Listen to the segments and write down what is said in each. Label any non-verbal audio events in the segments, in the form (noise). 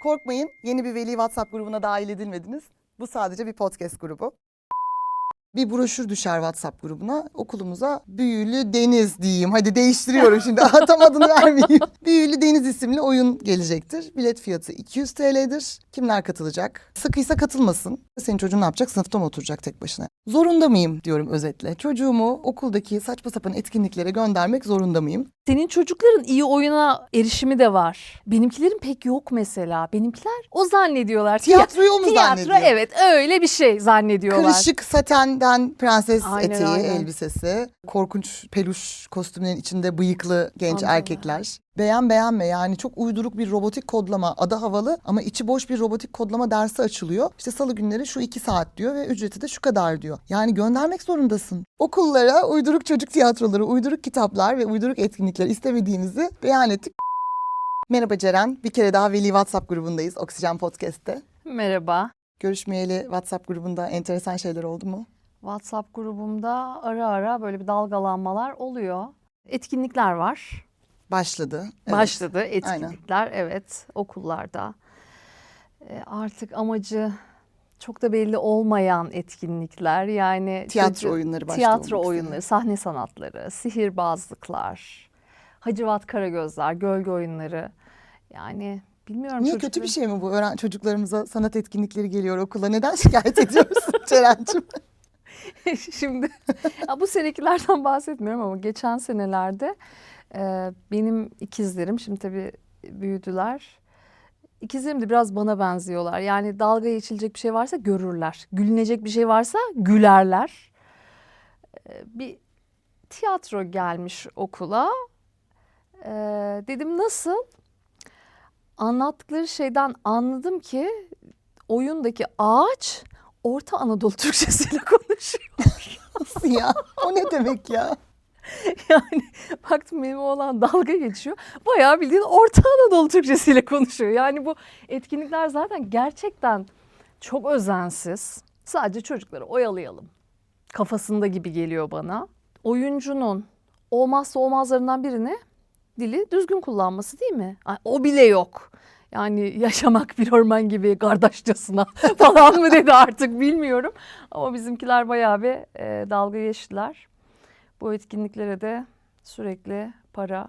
Korkmayın yeni bir veli WhatsApp grubuna dahil edilmediniz. Bu sadece bir podcast grubu. Bir broşür düşer WhatsApp grubuna. Okulumuza Büyülü Deniz diyeyim. Hadi değiştiriyorum şimdi. Tam adını vermeyeyim. (laughs) Büyülü Deniz isimli oyun gelecektir. Bilet fiyatı 200 TL'dir. Kimler katılacak? Sıkıysa katılmasın. Senin çocuğun ne yapacak? Sınıfta mı oturacak tek başına? Zorunda mıyım diyorum özetle. Çocuğumu okuldaki saçma sapan etkinliklere göndermek zorunda mıyım? Senin çocukların iyi oyuna erişimi de var. Benimkilerin pek yok mesela. Benimkiler o zannediyorlar. Tiyatroyu mu Tiyatro zannediyor? evet öyle bir şey zannediyorlar. Kırışık satenden prenses Aynen, eteği aynen. elbisesi. Korkunç peluş kostümlerin içinde bıyıklı genç Aman. erkekler. Beğen beğenme yani çok uyduruk bir robotik kodlama. Adı havalı ama içi boş bir robotik kodlama dersi açılıyor. İşte salı günleri şu iki saat diyor ve ücreti de şu kadar diyor. Yani göndermek zorundasın. Okullara uyduruk çocuk tiyatroları, uyduruk kitaplar ve uyduruk etkinlikler istemediğimizi beyan ettik. Merhaba Ceren. Bir kere daha Veli WhatsApp grubundayız Oksijen Podcast'te. Merhaba. Görüşmeyeli WhatsApp grubunda enteresan şeyler oldu mu? WhatsApp grubumda ara ara böyle bir dalgalanmalar oluyor. Etkinlikler var. Başladı. evet. Başladı etkinlikler evet okullarda. E, artık amacı çok da belli olmayan etkinlikler yani Tiyatro çocuk- oyunları başta tiyatro oyunları, sahne sanatları, sihirbazlıklar, Hacivat Karagözler, gölge oyunları. Yani bilmiyorum Niye çocuklar- kötü bir şey mi bu? Öğren çocuklarımıza sanat etkinlikleri geliyor okula. Neden şikayet ediyorsun (laughs) Ceren'cim? (laughs) Şimdi bu senekilerden bahsetmiyorum ama geçen senelerde e, benim ikizlerim şimdi tabii büyüdüler. İkizlerim de biraz bana benziyorlar. Yani dalga geçilecek bir şey varsa görürler. Gülünecek bir şey varsa gülerler. E, bir tiyatro gelmiş okula. E, dedim nasıl? Anlattıkları şeyden anladım ki oyundaki ağaç Orta Anadolu Türkçesiyle (laughs) konuşuyor. Nasıl ya? (laughs) O ne demek ya? Yani baktım benim oğlan dalga geçiyor. Bayağı bildiğin Orta Anadolu Türkçesiyle konuşuyor. Yani bu etkinlikler zaten gerçekten çok özensiz. Sadece çocukları oyalayalım. Kafasında gibi geliyor bana. Oyuncunun olmazsa olmazlarından birini dili düzgün kullanması değil mi? O bile yok. Yani yaşamak bir orman gibi kardeşçasına (laughs) falan mı dedi artık bilmiyorum. Ama bizimkiler bayağı bir e, dalga geçtiler. Bu etkinliklere de sürekli para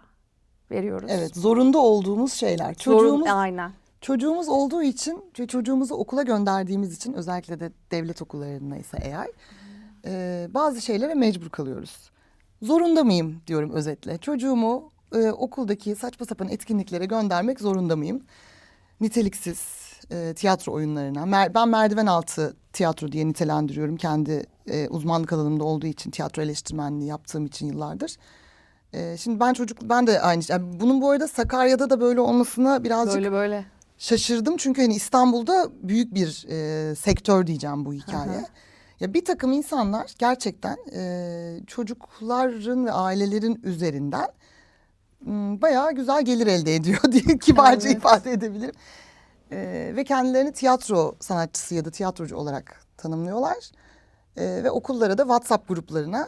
veriyoruz. Evet, zorunda olduğumuz şeyler. Zorun- Çocuğumuz aynen. çocuğumuz olduğu için ve çocuğumuzu okula gönderdiğimiz için özellikle de devlet okullarındaysa eğer e, bazı şeylere mecbur kalıyoruz. Zorunda mıyım diyorum özetle. Çocuğumu e, okuldaki saçma sapan etkinliklere göndermek zorunda mıyım? Niteliksiz e, tiyatro oyunlarına. Mer- ben merdiven altı tiyatro diye nitelendiriyorum kendi e, uzmanlık alanımda olduğu için tiyatro eleştirmenliği yaptığım için yıllardır. E, şimdi ben çocuk ben de aynı yani bunun bu arada Sakarya'da da böyle olmasına birazcık Böyle böyle. şaşırdım çünkü hani İstanbul'da büyük bir e, sektör diyeceğim bu hikaye. Ya bir takım insanlar gerçekten e, çocukların ve ailelerin üzerinden bayağı güzel gelir elde ediyor (laughs) diye kibarca Evet. ifade edebilirim. E, ve kendilerini tiyatro sanatçısı ya da tiyatrocu olarak tanımlıyorlar. E, ve okullara da WhatsApp gruplarına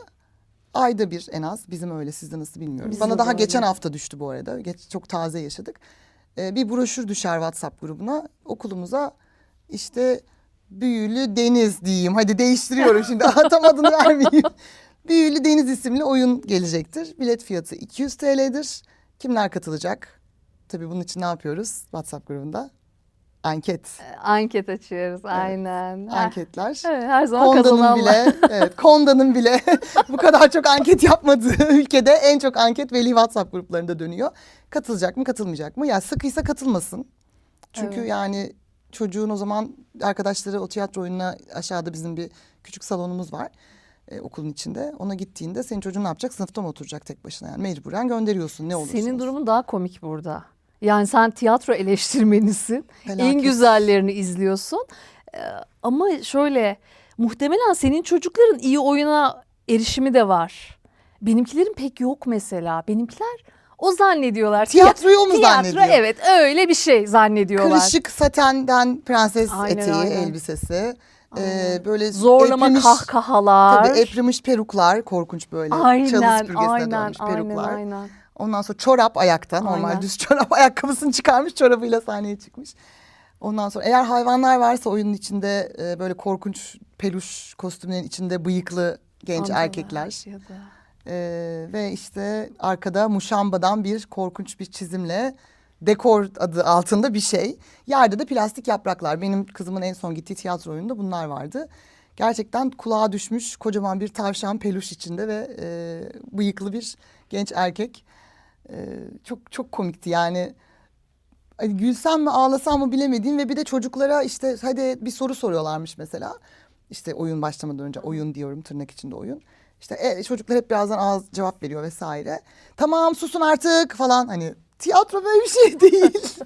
ayda bir en az bizim öyle sizde nasıl bilmiyorum. Bizde Bana daha öyle. geçen hafta düştü bu arada. Geç, çok taze yaşadık. E, bir broşür düşer WhatsApp grubuna. Okulumuza işte Büyülü Deniz diyeyim. Hadi değiştiriyorum şimdi. (laughs) (laughs) Tam adını vermeyeyim. Büyülü Deniz isimli oyun gelecektir. Bilet fiyatı 200 TL'dir. Kimler katılacak? Tabii bunun için ne yapıyoruz WhatsApp grubunda? Anket. Anket açıyoruz aynen. Her- Anketler. Evet, her zaman Konda'nın kazananlar. bile, (laughs) evet, Konda'nın bile (laughs) bu kadar çok anket yapmadığı (laughs) ülkede en çok anket veli WhatsApp gruplarında dönüyor. Katılacak mı, katılmayacak mı? Ya sıkıysa katılmasın. Çünkü Evet. yani çocuğun o zaman arkadaşları o tiyatro oyununa aşağıda bizim bir küçük salonumuz var. E, okulun içinde. Ona gittiğinde senin çocuğun ne yapacak? Sınıfta mı oturacak tek başına? Yani mecburen gönderiyorsun ne olursa Senin olsun. durumun daha komik burada. Yani sen tiyatro eleştirmenisin. En Felaket. güzellerini izliyorsun. Ee, ama şöyle muhtemelen senin çocukların iyi oyuna erişimi de var. Benimkilerin pek yok mesela. Benimkiler o zannediyorlar. Tiyatroyu o mu Tiyatro zannediyor? evet öyle bir şey zannediyorlar. Kırışık satenden prenses Aynen, eteği aynen. elbisesi. E, Aynen. böyle Zorlama eprimiş- kahkahalar. Tabii eprimiş peruklar korkunç böyle çalı aynen, süpürgesine aynen, dönmüş aynen, peruklar. aynen. Ondan sonra çorap ayakta normal Aynen. düz (laughs) çorap ayakkabısını çıkarmış çorabıyla sahneye çıkmış. Ondan sonra eğer hayvanlar varsa oyunun içinde e, böyle korkunç peluş kostümlerin içinde bıyıklı genç Andalar erkekler. Ya da. Ee, ve işte arkada muşambadan bir korkunç bir çizimle dekor adı altında bir şey. Yerde de plastik yapraklar. Benim kızımın en son gittiği tiyatro oyununda bunlar vardı. Gerçekten kulağa düşmüş kocaman bir tavşan peluş içinde ve e, bıyıklı bir genç erkek. E, çok çok komikti yani. Hani gülsem mi ağlasam mı bilemediğim ve bir de çocuklara işte hadi bir soru soruyorlarmış mesela. İşte oyun başlamadan önce oyun diyorum tırnak içinde oyun. İşte e, çocuklar hep birazdan ağız cevap veriyor vesaire. Tamam susun artık falan hani tiyatro böyle bir şey (laughs) değil.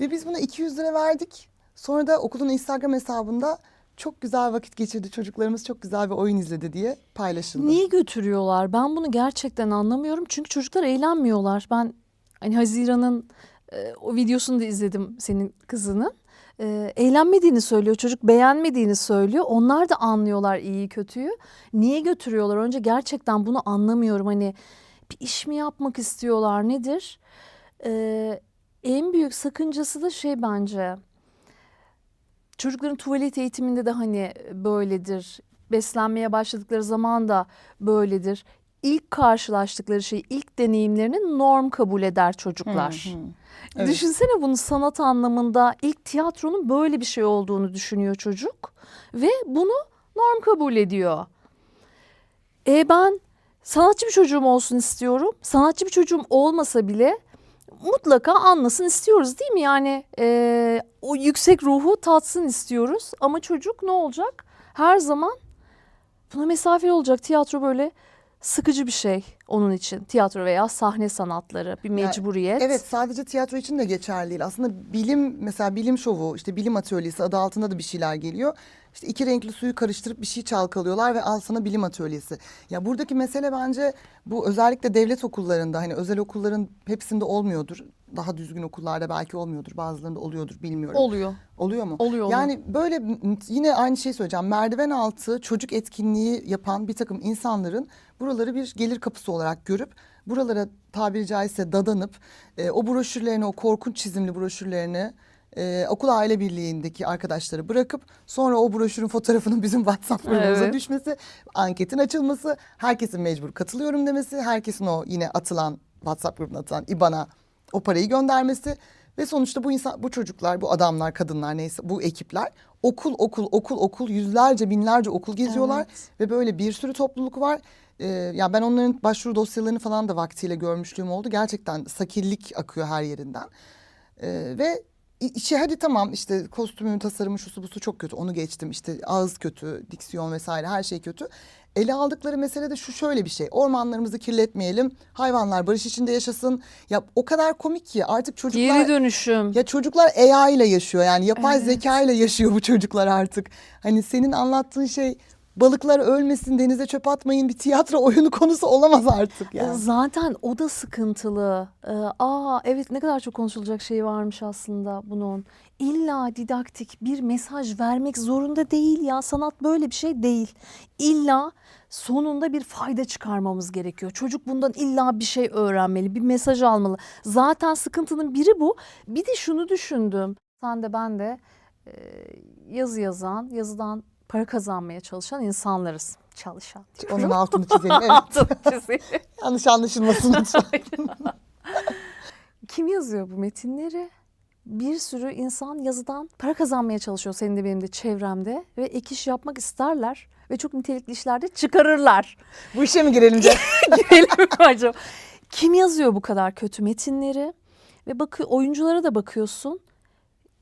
ve biz buna 200 lira verdik. Sonra da okulun Instagram hesabında çok güzel vakit geçirdi çocuklarımız çok güzel bir oyun izledi diye paylaşıldı. Niye götürüyorlar? Ben bunu gerçekten anlamıyorum. Çünkü çocuklar eğlenmiyorlar. Ben hani Haziran'ın e, o videosunu da izledim senin kızının. E, eğlenmediğini söylüyor. Çocuk beğenmediğini söylüyor. Onlar da anlıyorlar iyiyi kötüyü. Niye götürüyorlar? Önce gerçekten bunu anlamıyorum. Hani bir iş mi yapmak istiyorlar? Nedir? E, en büyük sakıncası da şey bence. Çocukların tuvalet eğitiminde de hani böyledir. Beslenmeye başladıkları zaman da böyledir. İlk karşılaştıkları şey, ilk deneyimlerini norm kabul eder çocuklar. Hı hı. Evet. Düşünsene bunu sanat anlamında ilk tiyatronun böyle bir şey olduğunu düşünüyor çocuk ve bunu norm kabul ediyor. E ben sanatçı bir çocuğum olsun istiyorum. Sanatçı bir çocuğum olmasa bile mutlaka anlasın istiyoruz değil mi? Yani e, o yüksek ruhu tatsın istiyoruz. Ama çocuk ne olacak? Her zaman buna mesafeli olacak. Tiyatro böyle sıkıcı bir şey onun için. Tiyatro veya sahne sanatları bir mecburiyet. Evet sadece tiyatro için de geçerli değil. Aslında bilim mesela bilim şovu işte bilim atölyesi adı altında da bir şeyler geliyor. İşte iki renkli suyu karıştırıp bir şey çalkalıyorlar ve al sana bilim atölyesi. Ya buradaki mesele bence bu özellikle devlet okullarında hani özel okulların hepsinde olmuyordur. Daha düzgün okullarda belki olmuyordur. Bazılarında oluyordur bilmiyorum. Oluyor. Oluyor mu? Oluyor. Yani böyle yine aynı şeyi söyleyeceğim. Merdiven altı çocuk etkinliği yapan bir takım insanların buraları bir gelir kapısı olarak görüp buralara tabiri caizse dadanıp e, o broşürlerini, o korkunç çizimli broşürlerini e, okul aile birliğindeki arkadaşları bırakıp sonra o broşürün fotoğrafının bizim WhatsApp grubumuza Evet. düşmesi, anketin açılması, herkesin mecbur katılıyorum demesi, herkesin o yine atılan WhatsApp grubuna atılan IBAN'a o parayı göndermesi ve sonuçta bu insan bu çocuklar, bu adamlar, kadınlar neyse bu ekipler okul okul okul okul yüzlerce binlerce okul geziyorlar ve böyle bir sürü topluluk var. Ee, ya ben onların başvuru dosyalarını falan da vaktiyle görmüşlüğüm oldu. Gerçekten sakillik akıyor her yerinden. Ee, ve içi hadi tamam işte kostümün tasarımı şusu busu çok kötü onu geçtim işte ağız kötü diksiyon vesaire her şey kötü. Ele aldıkları mesele de şu şöyle bir şey ormanlarımızı kirletmeyelim hayvanlar barış içinde yaşasın ya o kadar komik ki artık çocuklar Geri dönüşüm. ya çocuklar AI ile yaşıyor yani yapay zeka ile yaşıyor bu çocuklar artık. Hani senin anlattığın şey balıklar ölmesin denize çöp atmayın bir tiyatro oyunu konusu olamaz artık yani. Zaten o da sıkıntılı. Ee, aa evet ne kadar çok konuşulacak şey varmış aslında bunun. İlla didaktik bir mesaj vermek zorunda değil ya. Sanat böyle bir şey değil. İlla sonunda bir fayda çıkarmamız gerekiyor. Çocuk bundan illa bir şey öğrenmeli, bir mesaj almalı. Zaten sıkıntının biri bu. Bir de şunu düşündüm. Sen de ben de e, yazı yazan, yazıdan para kazanmaya çalışan insanlarız. Çalışan. Onun altını (laughs) çizelim evet. Altını çizeyim. Yanlış anlaşılmasın lütfen. (laughs) Kim yazıyor bu metinleri? Bir sürü insan yazıdan para kazanmaya çalışıyor senin de benim de çevremde ve ek iş yapmak isterler ve çok nitelikli işlerde çıkarırlar. Bu işe mi girelim Cem? (laughs) Girelim mi acaba? Kim yazıyor bu kadar kötü metinleri? Ve bakı oyunculara da bakıyorsun.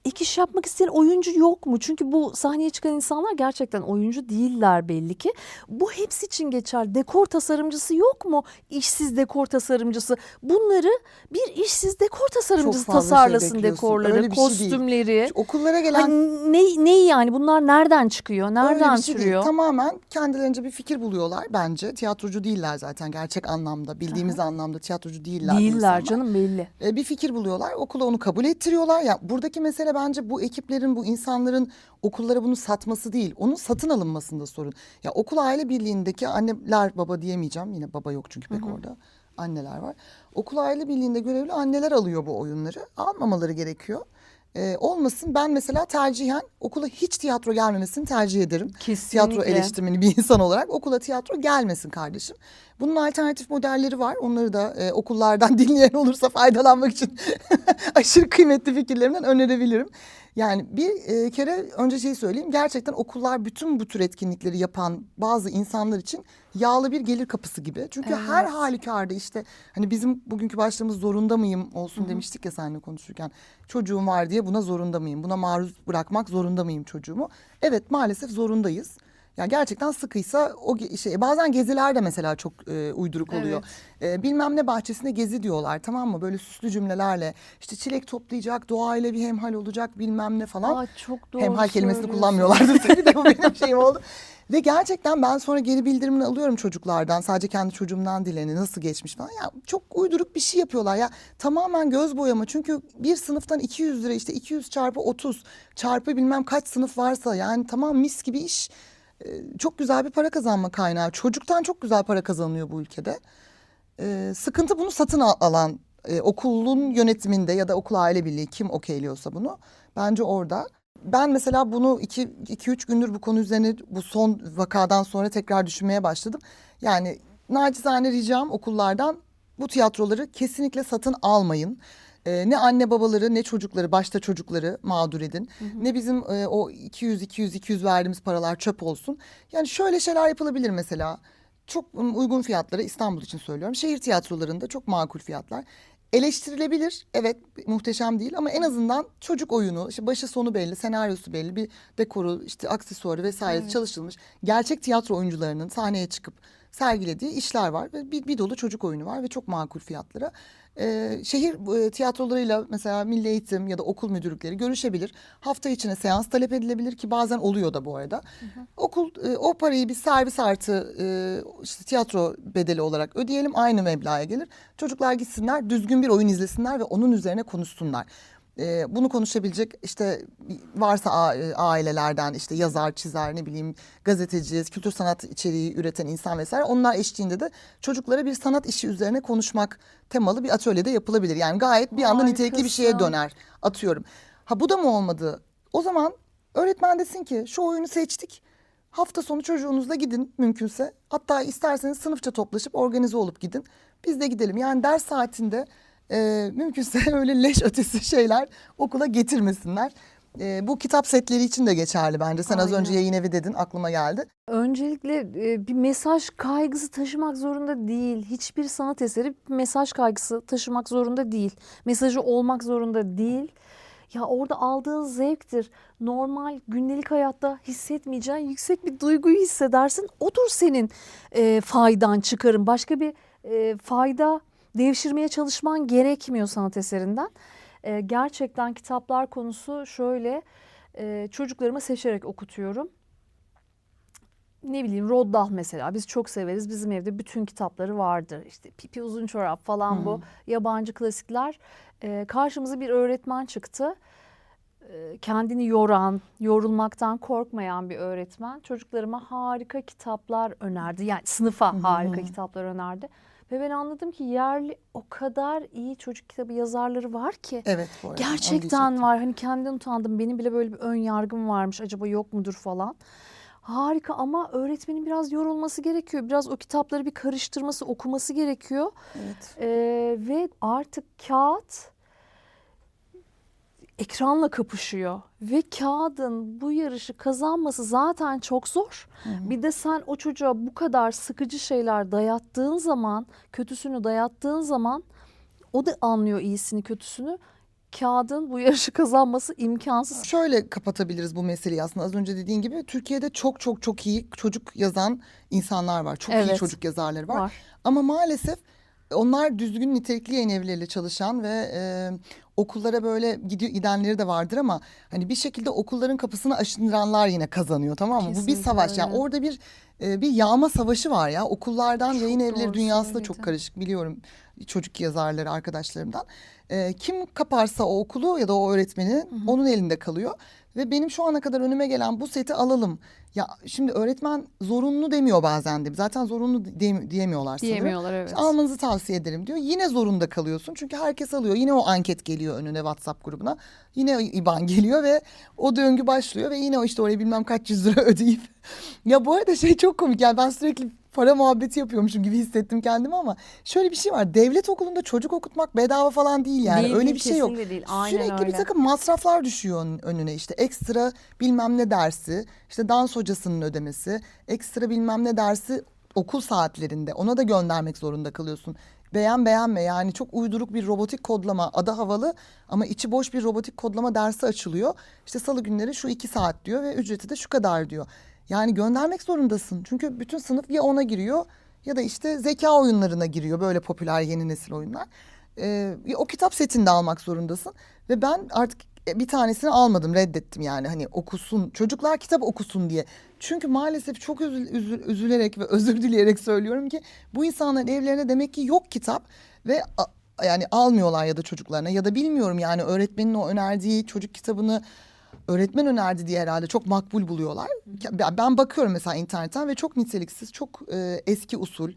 Ek iş yapmak isteyen oyuncu yok mu? Çünkü bu sahneye çıkan insanlar gerçekten oyuncu değiller belli ki. Bu hepsi için geçer. Dekor tasarımcısı yok mu? İşsiz dekor tasarımcısı. Bunları bir işsiz dekor tasarımcısı fazla şey tasarlasın bekliyorsun. dekorları, Öyle bir şey değil. kostümleri. Okullara gelen Hani ne, ne yani bunlar nereden çıkıyor? Öyle Nereden bir şey değil. Tamamen kendilerince bir fikir buluyorlar bence. Tiyatrocu değiller zaten gerçek anlamda. Bildiğimiz anlamda tiyatrocu değiller. bu Değiller insanlar. canım belli. E, bir fikir buluyorlar. Okula onu kabul ettiriyorlar. Ya buradaki mesele bence bu ekiplerin, bu insanların okullara bunu satması değil. Onun satın alınmasında sorun. Ya okul aile birliğindeki anneler baba diyemeyeceğim. Yine baba yok çünkü pek orada. Anneler var. Okul aile birliğinde görevli anneler alıyor bu oyunları. Almamaları gerekiyor. E, olmasın. Ben mesela tercihen okula hiç tiyatro gelmemesini tercih ederim. Kesinlikle. Tiyatro eleştirmeni bir insan olarak okula tiyatro gelmesin kardeşim. Bunun alternatif modelleri var. Onları da e, okullardan (laughs) dinleyen olursa faydalanmak için (laughs) aşırı kıymetli fikirlerimden önerebilirim. Yani bir e, kere önce şey söyleyeyim. Gerçekten okullar bütün bu tür etkinlikleri yapan bazı insanlar için yağlı bir gelir kapısı gibi. Çünkü Evet. her halükarda işte hani bizim bugünkü başlığımız zorunda mıyım olsun demiştik ya seninle konuşurken. Çocuğum var diye buna zorunda mıyım? Buna maruz bırakmak zorunda mıyım çocuğumu? Evet maalesef zorundayız. Ya gerçekten sıkıysa o ge- şey bazen geziler de mesela çok e, uyduruk oluyor. E, bilmem ne bahçesine gezi diyorlar tamam mı? Böyle süslü cümlelerle işte çilek toplayacak, doğayla bir hemhal olacak bilmem ne falan. Aa, çok doğru Hemhal kelimesini söylüyorsun. kullanmıyorlardı (laughs) tabii de bu benim şeyim oldu. Ve gerçekten ben sonra geri bildirimini alıyorum çocuklardan. Sadece kendi çocuğumdan dileni nasıl geçmiş falan. Ya çok uyduruk bir şey yapıyorlar ya. Tamamen göz boyama. Çünkü bir sınıftan 200 lira işte 200 çarpı 30 çarpı bilmem kaç sınıf varsa yani tamam mis gibi iş. Ee, Çok güzel bir para kazanma kaynağı. Çocuktan çok güzel para kazanılıyor bu ülkede. Ee, sıkıntı bunu satın al- alan e, okulun yönetiminde ya da okul aile birliği kim okeyliyorsa bunu bence orada. Ben mesela bunu iki, iki üç gündür bu konu üzerine bu son vakadan sonra tekrar düşünmeye başladım. Yani nacizane ricam okullardan bu tiyatroları kesinlikle satın almayın. Ee, ne anne babaları ne çocukları başta çocukları mağdur edin. Ne bizim e, o 200 200 200 verdiğimiz paralar çöp olsun. Yani şöyle şeyler yapılabilir mesela. Çok uygun fiyatlara İstanbul için söylüyorum. Şehir tiyatrolarında çok makul fiyatlar. Eleştirilebilir. Evet muhteşem değil ama en azından çocuk oyunu, işte başı sonu belli, senaryosu belli, bir dekoru, işte aksesuarı vesaire çalışılmış. Gerçek tiyatro oyuncularının sahneye çıkıp sergilediği işler var ve bir, bir dolu çocuk oyunu var ve çok makul fiyatlara. Ee, şehir e, tiyatrolarıyla mesela milli eğitim ya da okul müdürlükleri görüşebilir. Hafta içine seans talep edilebilir ki bazen oluyor da bu arada. Okul e, o parayı bir servis artı e, işte tiyatro bedeli olarak ödeyelim aynı meblağa gelir. Çocuklar gitsinler düzgün bir oyun izlesinler ve onun üzerine konuşsunlar. E, bunu konuşabilecek işte varsa e, ailelerden işte yazar, çizer ne bileyim gazeteci, kültür sanat içeriği üreten insan vesaire onlar eşliğinde de çocuklara bir sanat işi üzerine konuşmak temalı bir atölyede yapılabilir. Yani gayet bir anda nitelikli bir şeye döner atıyorum. Ha bu da mı olmadı? O zaman öğretmen desin ki şu oyunu seçtik. Hafta sonu çocuğunuzla gidin mümkünse. Hatta isterseniz sınıfça toplaşıp organize olup gidin. Biz de gidelim. Yani ders saatinde e, mümkünse (laughs) öyle leş ötesi şeyler okula getirmesinler. E, bu kitap setleri için de geçerli bence. Sen az Aynen. önce yayın evi dedin aklıma geldi. Öncelikle e, bir mesaj kaygısı taşımak zorunda değil. Hiçbir sanat eseri bir mesaj kaygısı taşımak zorunda değil. Mesajı olmak zorunda değil. Ya orada aldığın zevktir. Normal gündelik hayatta hissetmeyeceğin yüksek bir duyguyu hissedersin. Odur senin e, faydan çıkarın. Başka bir e, fayda devşirmeye çalışman gerekmiyor sanat eserinden. E, gerçekten kitaplar konusu şöyle. E, çocuklarıma seçerek okutuyorum ne bileyim Roddah mesela biz çok severiz. Bizim evde bütün kitapları vardır. İşte Pipi Uzun Çorap falan bu yabancı klasikler. Ee, karşımıza bir öğretmen çıktı. Ee, kendini yoran, yorulmaktan korkmayan bir öğretmen. Çocuklarıma harika kitaplar önerdi. Yani sınıfa harika kitaplar önerdi. Ve ben anladım ki yerli o kadar iyi çocuk kitabı yazarları var ki. Evet bu arada. Gerçekten var. Hani kendimden utandım. Benim bile böyle bir ön yargım varmış. Acaba yok mudur falan. Harika ama öğretmenin biraz yorulması gerekiyor. Biraz o kitapları bir karıştırması, okuması gerekiyor. Evet. Ee, ve artık kağıt ekranla kapışıyor. Ve kağıdın bu yarışı kazanması zaten çok zor. Bir de sen o çocuğa bu kadar sıkıcı şeyler dayattığın zaman, kötüsünü dayattığın zaman o da anlıyor iyisini kötüsünü. Kağıdın bu yarışı kazanması imkansız. Şöyle kapatabiliriz bu meseleyi aslında az önce dediğin gibi Türkiye'de çok çok çok iyi çocuk yazan insanlar var. Çok iyi Evet. çocuk yazarları var. Var. Ama maalesef onlar düzgün nitelikli yayın evleriyle çalışan ve e, okullara böyle gidiyor gidenleri de vardır ama hani bir şekilde okulların kapısını aşındıranlar yine kazanıyor tamam mı? Bu bir Kesinlikle savaş yani öyle. orada bir e, bir yağma savaşı var ya okullardan Çok yayın evleri dünyası da çok karışık biliyorum çocuk yazarları arkadaşlarımdan. E, kim kaparsa o okulu ya da o öğretmeni onun elinde kalıyor. Ve benim şu ana kadar önüme gelen bu seti alalım. Ya şimdi öğretmen zorunlu demiyor bazen de. Zaten zorunlu diye- diyemiyorlar sanırım. Diyemiyorlar evet. İşte almanızı tavsiye ederim diyor. Yine zorunda kalıyorsun çünkü herkes alıyor. Yine o anket geliyor. geliyor önüne WhatsApp grubuna. Yine IBAN geliyor ve o döngü başlıyor ve yine o işte oraya bilmem kaç yüz lira (laughs) ödeyip. ya bu arada şey çok komik yani ben sürekli para muhabbeti yapıyormuşum gibi hissettim kendimi ama şöyle bir şey var. Devlet okulunda çocuk okutmak bedava falan değil yani. Değil, öyle bir şey yok. değil. Aynen Sürekli öyle. bir takım masraflar düşüyor onun önüne işte ekstra bilmem ne dersi, işte dans hocasının ödemesi, ekstra bilmem ne dersi okul saatlerinde ona da göndermek zorunda kalıyorsun. Beğen beğenme yani çok uyduruk bir robotik kodlama adı havalı ama içi boş bir robotik kodlama dersi açılıyor. İşte salı günleri şu iki saat diyor ve ücreti de şu kadar diyor. Yani göndermek zorundasın çünkü bütün sınıf ya ona giriyor ya da işte zeka oyunlarına giriyor böyle popüler yeni nesil oyunlar. Ee, o kitap setini de almak zorundasın ve ben artık bir tanesini almadım reddettim yani hani okusun çocuklar kitap okusun diye. Çünkü maalesef çok üzül, üzül- üzülerek ve (laughs) özür dileyerek söylüyorum ki bu insanların evlerine demek ki yok kitap ve yani almıyorlar ya da çocuklarına ya da bilmiyorum yani öğretmenin o önerdiği çocuk kitabını öğretmen önerdi diye herhalde çok makbul buluyorlar. Ben- bakıyorum mesela internetten ve çok niteliksiz, çok e, eski usul,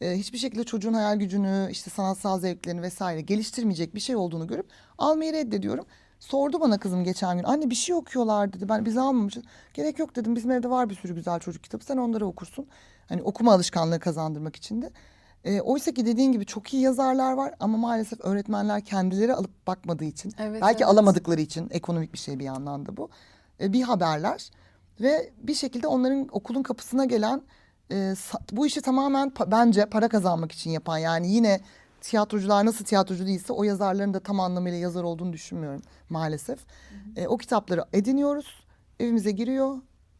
e, hiçbir şekilde çocuğun hayal gücünü, işte sanatsal zevklerini vesaire geliştirmeyecek bir şey olduğunu görüp almayı reddediyorum. Sordu bana kızım geçen gün. Anne bir şey okuyorlar dedi. Ben biz almamışız. Gerek yok dedim. Bizim evde var bir sürü güzel çocuk kitabı. Sen onları okursun. Hani okuma alışkanlığı kazandırmak için de. E, oysa ki dediğin gibi çok iyi yazarlar var ama maalesef öğretmenler kendileri alıp bakmadığı için Evet, belki evet. alamadıkları için ekonomik bir şey bir yandan da bu. E, bir haberler ve bir şekilde onların okulun kapısına gelen e, sa- bu işi tamamen pa- bence para kazanmak için yapan yani yine tiyatrocular nasıl tiyatrocu değilse o yazarların da tam anlamıyla yazar olduğunu düşünmüyorum maalesef. E, o kitapları ediniyoruz, evimize giriyor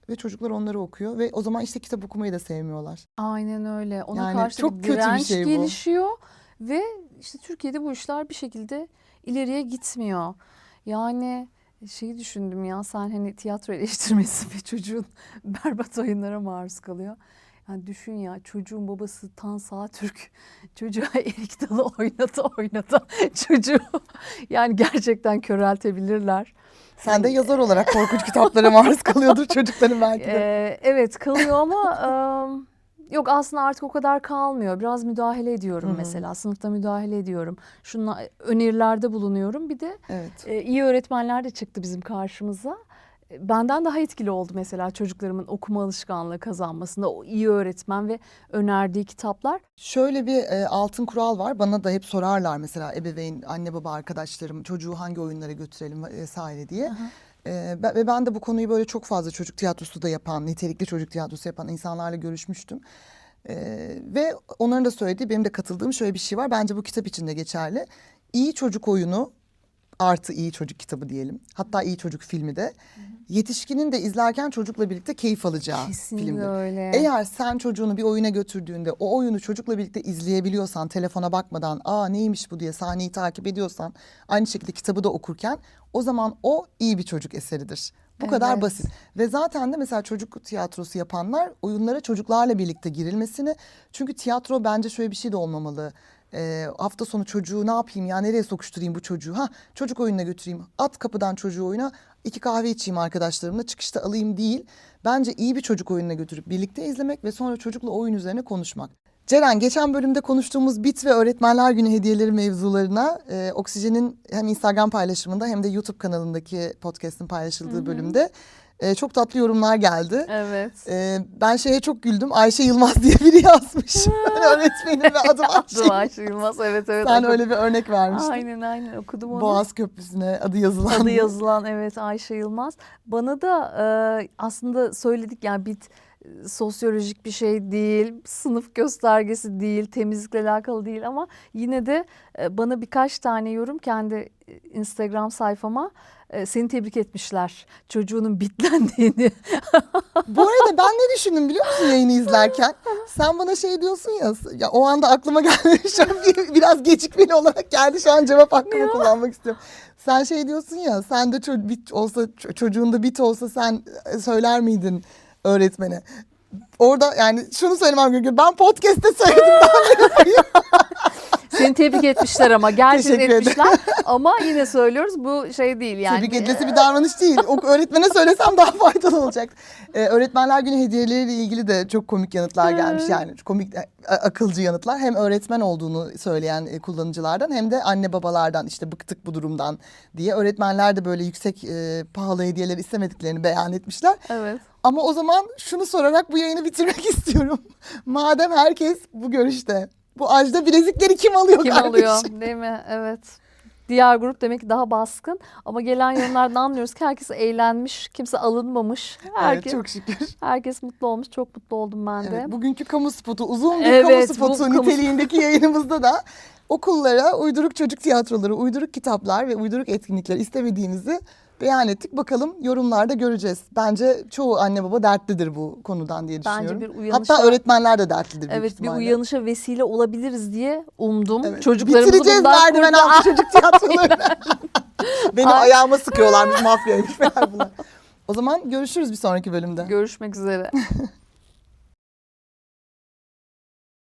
ve çocuklar onları okuyor ve o zaman işte kitap okumayı da sevmiyorlar. Aynen öyle. Ona Yani karşı çok bir kötü bir şey bu. gelişiyor ve işte Türkiye'de bu işler bir şekilde ileriye gitmiyor. Yani şeyi düşündüm ya sen hani tiyatro (laughs) eleştirmesi ve çocuğun (laughs) berbat oyunlara maruz kalıyor. Yani düşün ya çocuğun babası Tan Sağtürk (laughs) çocuğa erik dalı oynata oynata çocuğu yani gerçekten köreltebilirler. Sen de yazar olarak korkunç kitaplara maruz kalıyordur (laughs) çocukların belki de. Ee, evet kalıyor ama ım, yok aslında artık o kadar kalmıyor. Biraz müdahale ediyorum Hı hı. mesela. Sınıfta müdahale ediyorum. Şunla önerilerde bulunuyorum. Bir de Evet. e, iyi öğretmenler de çıktı bizim karşımıza. Benden daha etkili oldu mesela çocuklarımın okuma alışkanlığı kazanmasında o iyi öğretmen ve önerdiği kitaplar. Şöyle bir e, altın kural var. Bana da hep sorarlar mesela ebeveyn, anne baba arkadaşlarım çocuğu hangi oyunlara götürelim vesaire diye. E, ve ben de bu konuyu böyle çok fazla çocuk tiyatrosu da yapan, nitelikli çocuk tiyatrosu yapan insanlarla görüşmüştüm. E, ve onların da söylediği, benim de katıldığım şöyle bir şey var. Bence bu kitap için de geçerli. İyi çocuk oyunu artı iyi çocuk kitabı diyelim. Hatta iyi çocuk filmi de. Yetişkinin de izlerken çocukla birlikte keyif alacağı Kesinlikle filmdir. öyle. Eğer sen çocuğunu bir oyuna götürdüğünde o oyunu çocukla birlikte izleyebiliyorsan, telefona bakmadan aa neymiş bu diye sahneyi takip ediyorsan, aynı şekilde kitabı da okurken o zaman o iyi bir çocuk eseridir. Bu kadar Evet. basit. Ve zaten de mesela çocuk tiyatrosu yapanlar oyunlara çocuklarla birlikte girilmesini çünkü tiyatro bence şöyle bir şey de olmamalı. Ee, hafta sonu çocuğu ne yapayım ya nereye sokuşturayım bu çocuğu ha çocuk oyununa götüreyim at kapıdan çocuğu oyuna iki kahve içeyim arkadaşlarımla çıkışta alayım değil. Bence iyi bir çocuk oyununa götürüp birlikte izlemek ve sonra çocukla oyun üzerine konuşmak. Ceren geçen bölümde konuştuğumuz BIT ve Öğretmenler Günü hediyeleri mevzularına e, Oksijen'in hem Instagram paylaşımında hem de YouTube kanalındaki podcast'in paylaşıldığı bölümde e, çok tatlı yorumlar geldi. Evet. E, ben şeye çok güldüm. Ayşe Yılmaz diye biri yazmış. ben (laughs) (laughs) öğretmenim ve adım Ayşe. Adı Ayşe Yılmaz. Evet evet. Sen öyle bir örnek vermiştin. Aynen aynen okudum onu. Boğaz Köprüsü'ne adı yazılan. Adı yazılan evet Ayşe Yılmaz. Bana da e, aslında söyledik yani bir e, sosyolojik bir şey değil, sınıf göstergesi değil, temizlikle alakalı değil ama yine de e, bana birkaç tane yorum kendi e, Instagram sayfama e, seni tebrik etmişler. Çocuğunun bitlendiğini. (laughs) Bu arada ben ne düşündüm biliyor musun yayını izlerken? Sen bana şey diyorsun ya, ya o anda aklıma geldi. Şu an bir- biraz gecikmeli olarak geldi. Şu an cevap hakkımı kullanmak istiyorum. Sen şey diyorsun ya, sen de ço- bit olsa ço- çocuğunda bit olsa sen söyler miydin öğretmene? Orada yani şunu söylemem gerekiyor. Ben podcast'te söyledim. daha ne yapayım? (laughs) Seni tebrik etmişler ama gerçekten Teşekkür ederim. etmişler. ama yine söylüyoruz bu şey değil yani. Tebrik edilesi bir davranış değil. O öğretmene söylesem daha faydalı olacak. Ee, öğretmenler günü hediyeleriyle ilgili de çok komik yanıtlar gelmiş. Yani komik e, akılcı yanıtlar. Hem öğretmen olduğunu söyleyen e, kullanıcılardan hem de anne babalardan işte bıktık bu durumdan diye. Öğretmenler de böyle yüksek e, pahalı hediyeler istemediklerini beyan etmişler. Evet. Ama o zaman şunu sorarak bu yayını bitirmek (laughs) istiyorum. Madem herkes bu görüşte. Bu ajda bilezikleri kim alıyor Kim kardeşim? alıyor değil mi? Evet. Diğer grup demek ki daha baskın ama gelen yorumlardan anlıyoruz ki herkes eğlenmiş, kimse alınmamış. Herkes, Evet çok şükür. herkes mutlu olmuş. Çok mutlu oldum ben de. Evet, bugünkü kamu spotu uzun bir Evet, kamu bu spotu kamu- niteliğindeki (laughs) yayınımızda da okullara uyduruk çocuk tiyatroları, uyduruk kitaplar ve uyduruk etkinlikler istemediğimizi beyan ettik. Bakalım yorumlarda göreceğiz. Bence çoğu anne baba dertlidir bu konudan diye Bence düşünüyorum. bir uyanışa- Hatta öğretmenler de dertlidir büyük Evet bir ihtimalle. uyanışa vesile olabiliriz diye umdum. Evet. Çocuklarımızı Bitireceğiz bundan merdiven kurtar- altı çocuk tiyatrolarını. (laughs) Benim Ay. ayağıma sıkıyorlarmış mafyaymış meğer bunlar. O zaman görüşürüz bir sonraki bölümde. Görüşmek üzere. (laughs)